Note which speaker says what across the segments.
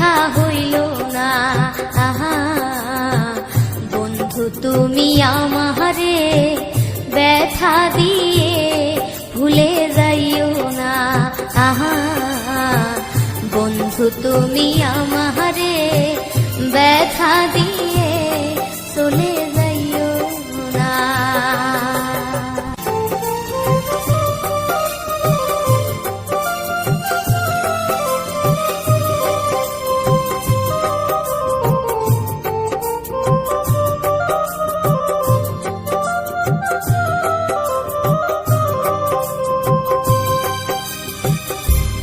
Speaker 1: দেখা হইল না। আহা, বন্ধু তুমি আমারে ব্যথা দিয়ে ভুলে যাইও না। আহা, বন্ধু তুমি আমারে ব্যথা দিয়ে চলে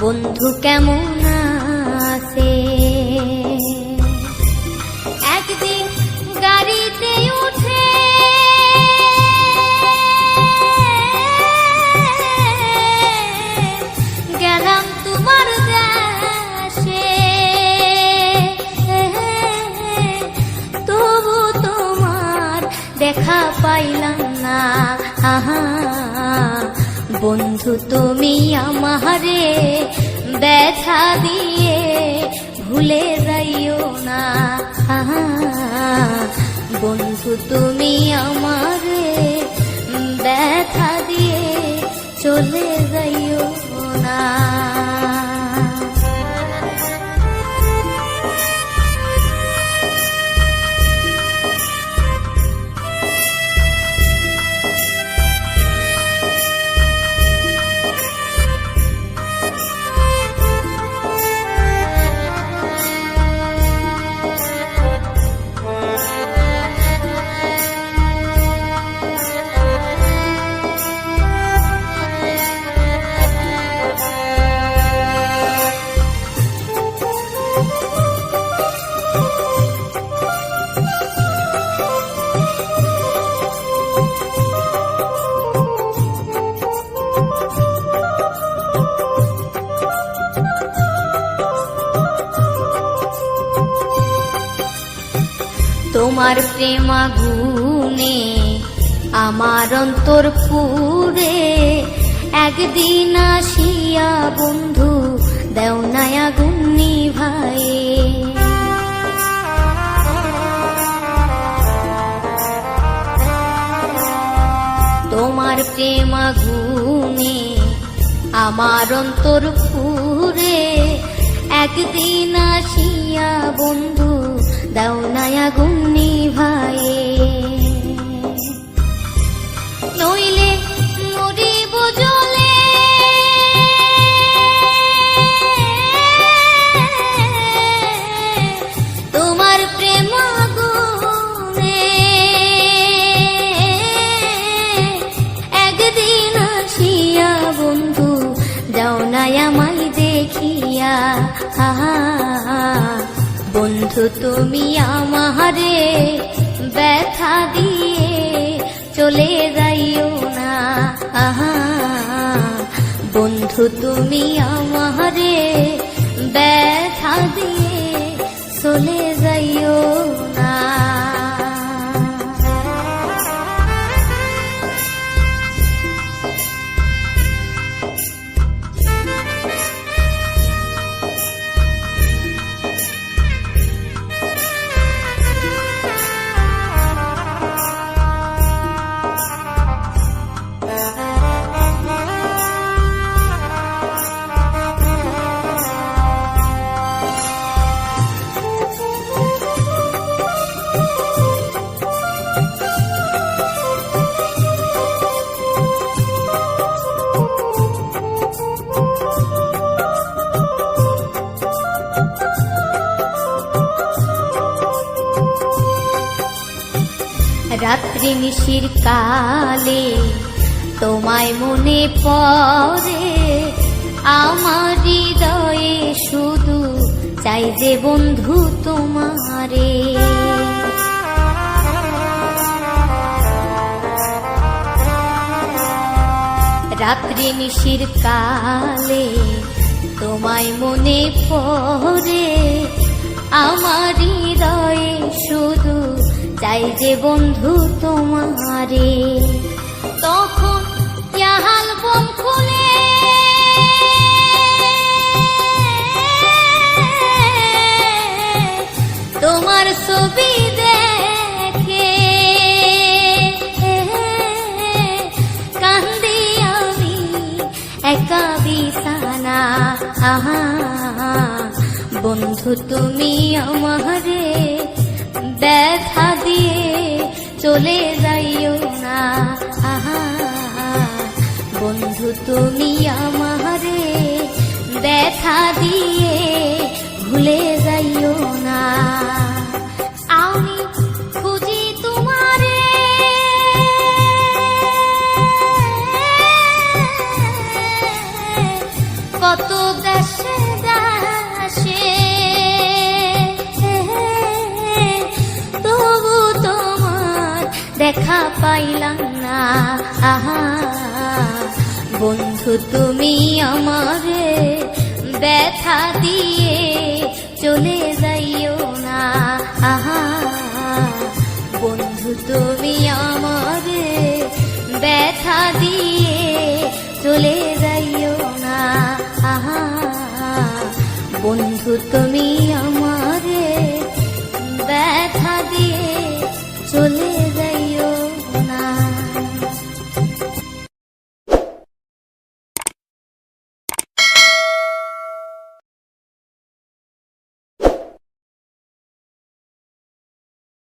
Speaker 1: বন্ধু কেমন আছে? একদিন গাড়িতে উঠে গেলাম তোমার দেশে। তবু তোমার দেখা পাইলাম না। আহা। বন্ধু তুমি আমারে ব্যথা দিয়ে ভুলে যাইও না। বন্ধু তুমি আমারে ব্যথা দিয়ে চলে তোমার প্রেমা গুনে আমার অন্তর পুরে একদিন আসিয়া বন্ধু, দেও নায়া গুন্নি ভাই তোমার প্রেমা গুনে আমার অন্তর পুরে একদিন আসিয়া বন্ধু দাও নায়া গুন্নি নইলে মরিব জলে। তোমার প্রেম গুনে একদিন আসিয়া বন্ধু, যাও আমায় দেখিয়া। আহা বন্ধু তুমি আমারে ব্যথা দিয়ে চলে যাইও না। আহা। বন্ধু তুমি আমারে ব্যথা দিয়ে চলে রাত্রি নিশির কালে তোমায় মনে পড়ে, আমার হৃদয়ে শুধু চাই যে বন্ধু তোমারে। রাত্রি নিশির কালে তোমায় মনে পড়ে, আমার হৃদয়ে শুধু চাই যে বন্ধু তোমারে। তখন ইয়াহাল বন খুলে। তোমার ছবি দেখে কান্দি আমি একা বিছানা। আহা, বন্ধু তুমি আমারে চলে যাইও না। আহা বন্ধু তুমি আমারে ব্যথা দিয়ে ভুলে যাইও না। দেখা পাইলাম না। আহা, বন্ধু তুমি আমারে ব্যথা দিয়ে চলে যাইও না। আহা, বন্ধু তুমি আমারে